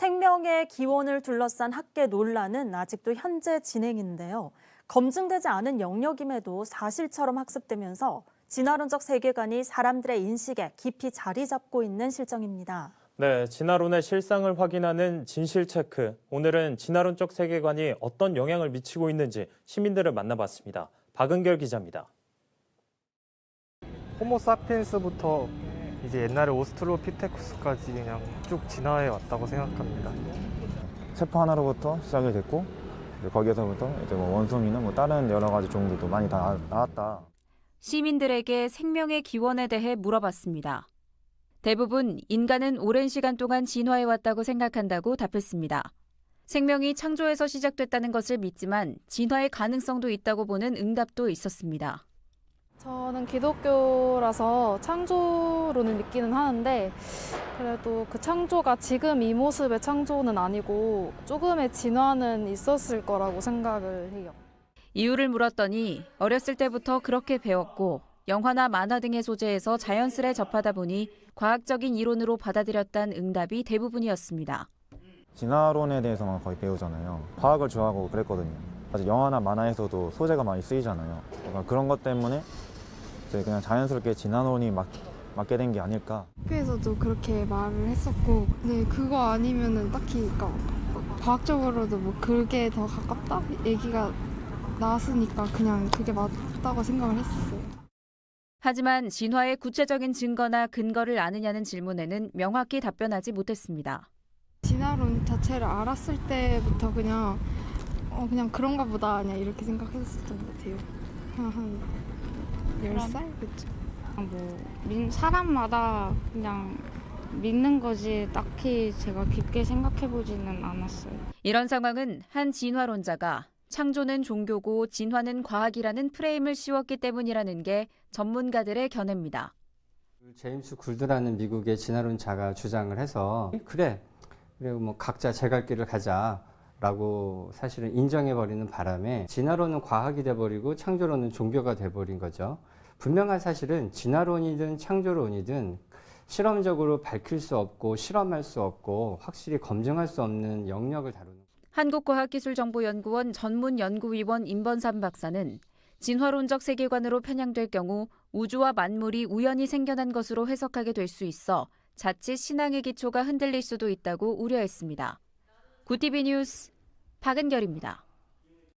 생명의 기원을 둘러싼 학계 논란은 아직도 현재 진행인데요. 검증되지 않은 영역임에도 사실처럼 학습되면서 진화론적 세계관이 사람들의 인식에 깊이 자리 잡고 있는 실정입니다. 네, 진화론의 실상을 확인하는 진실 체크. 오늘은 진화론적 세계관이 어떤 영향을 미치고 있는지 시민들을 만나봤습니다. 박은결 기자입니다. 호모사피엔스부터 이제 옛날에 오스트로피테쿠스까지 그냥 쭉 진화해 왔다고 생각합니다. 세포 하나로부터 시작이 됐고 이제 거기에서부터 이제 뭐 원숭이나 뭐 다른 여러 가지 종들도 많이 다 나- 나왔다. 시민들에게 생명의 기원에 대해 물어봤습니다. 대부분 인간은 오랜 시간 동안 진화해 왔다고 생각한다고 답했습니다. 생명이 창조에서 시작됐다는 것을 믿지만 진화의 가능성도 있다고 보는 응답도 있었습니다. 저는 기독교라서 창조론을 믿기는 하는데 그래도 그 창조가 지금 이 모습의 창조는 아니고 조금의 진화는 있었을 거라고 생각을 해요. 이유를 물었더니 어렸을 때부터 그렇게 배웠고 영화나 만화 등의 소재에서 자연스레 접하다 보니 과학적인 이론으로 받아들였다는 응답이 대부분이었습니다. 진화론에 대해서만 거의 배우잖아요. 과학을 좋아하고 그랬거든요. 사실 영화나 만화에서도 소재가 많이 쓰이잖아요. 그러니까 그런 것 때문에 이제 그냥 자연스럽게 진화론이 맞, 맞게 된 게 아닐까. 학교에서도 그렇게 말을 했었고 근데 그거 아니면은 딱히 그러니까 과학적으로도 뭐 그게 더 가깝다 얘기가 나왔으니까 그냥 그게 맞다고 생각을 했었어요. 하지만 진화의 구체적인 증거나 근거를 아느냐는 질문에는 명확히 답변하지 못했습니다. 진화론 자체를 알았을 때부터 그냥 어 그냥 그런가 보다 그냥 이렇게 생각했었던 것 같아요. 한 10살? 그쵸. 뭐 믿- 사람마다 그냥 믿는 거지 딱히 제가 깊게 생각해 보지는 않았어요. 이런 상황은 한 진화론자가 창조는 종교고 진화는 과학이라는 프레임을 씌웠기 때문이라는 게 전문가들의 견해입니다. 제임스 굴드라는 미국의 진화론자가 주장을 해서 그래 그리고 뭐 각자 제갈 길을 가자 라고 사실은 인정해버리는 바람에 진화론은 과학이 돼버리고 창조론은 종교가 돼버린 거죠. 분명한 사실은 진화론이든 창조론이든 실험적으로 밝힐 수 없고 실험할 수 없고 확실히 검증할 수 없는 영역을 다루는 한국과학기술정보연구원 전문연구위원 임번삼 박사는 진화론적 세계관으로 편향될 경우 우주와 만물이 우연히 생겨난 것으로 해석하게 될 수 있어 자칫 신앙의 기초가 흔들릴 수도 있다고 우려했습니다. 구티비 뉴스 박은결입니다.